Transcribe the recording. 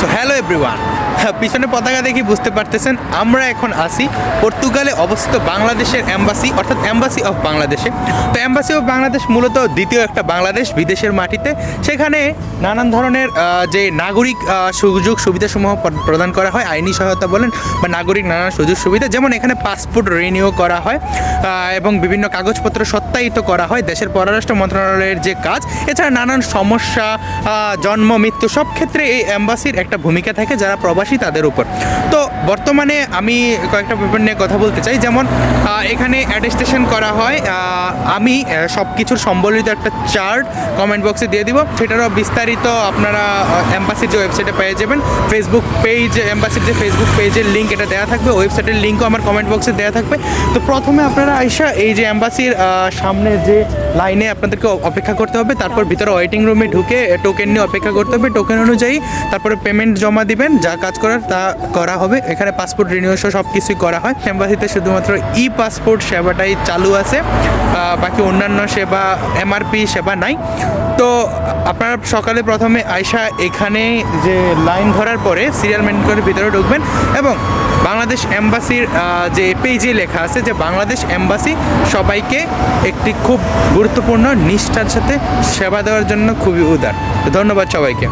So hello everyone পিছনে পতাকা দেখি বুঝতে পারতেছেন, আমরা এখন আসি পর্তুগালে অবস্থিত বাংলাদেশের অ্যাম্বাসি অর্থাৎ অ্যাম্বাসি অফ বাংলাদেশে। তো অ্যাম্বাসি অফ বাংলাদেশ মূলত দ্বিতীয় একটা বাংলাদেশ, বিদেশের মাটিতে। সেখানে নানান ধরনের যে নাগরিক সুযোগ সুবিধাসমূহ প্র- প্রদান করা হয়, আইনি সহায়তা বলেন বা নাগরিক নানান সুযোগ সুবিধা, যেমন এখানে পাসপোর্ট রিনিউ করা হয় এবং বিভিন্ন কাগজপত্র সত্যায়িত করা হয় দেশের পররাষ্ট্র মন্ত্রণালয়ের যে কাজ। এছাড়া নানান সমস্যা জন্ম, মৃত্যু সব ক্ষেত্রে এই অ্যাম্বাসির একটা ভূমিকা থাকে, যারা প্রবাসী তাদের উপর। তো বর্তমানে আমি কয়েকটা ব্যাপার নিয়ে কথা বলতে চাই। যেমন এখানে অ্যাটেস্টেশন করা হয় আমি সব কিছুর সম্বলিত একটা চার্ট কমেন্ট বক্সে দিয়ে দিব। সেটারও বিস্তারিত আপনারা অ্যাম্বাসির যে ওয়েবসাইটে পেয়ে যাবেন ফেসবুক পেজ অ্যাম্বাসির যে ফেসবুক পেজের লিঙ্ক এটা দেওয়া থাকবে। ওয়েবসাইটের লিঙ্কও আমার কমেন্ট বক্সে দেওয়া থাকবে। তো প্রথমে আপনারা আইসা এই যে অ্যাম্বাসির সামনে যে লাইনে আপনাদেরকে অপেক্ষা করতে হবে, তারপর ভিতরে ওয়েটিং রুমে ঢুকে টোকেন নিয়ে অপেক্ষা করতে হবে। টোকেন অনুযায়ী তারপরে পেমেন্ট জমা দিবেন, যা কাজ করার, তা করা হবে। এখানে পাসপোর্ট রিনিউ সব কিছুই করা হয়। এম্বাসিতে শুধুমাত্র ই পাসপোর্ট সেবাটাই চালু আছে। বাকি অন্যান্য সেবা এমআরপি সেবা নাই। তো আপনারা সকালে প্রথমে আয়সা এখানে যে লাইন ধরার পরে সিরিয়াল মেনটেন করে ভিতরে ঢুকবেন এবং বাংলাদেশ এম্বাসির যে পেজে লেখা আছে যে বাংলাদেশ এম্বাসি সবাইকে একটি খুব গুরুত্বপূর্ণ নিষ্ঠার সাথে সেবা দেওয়ার জন্য খুবই উদার। ধন্যবাদ সবাইকে।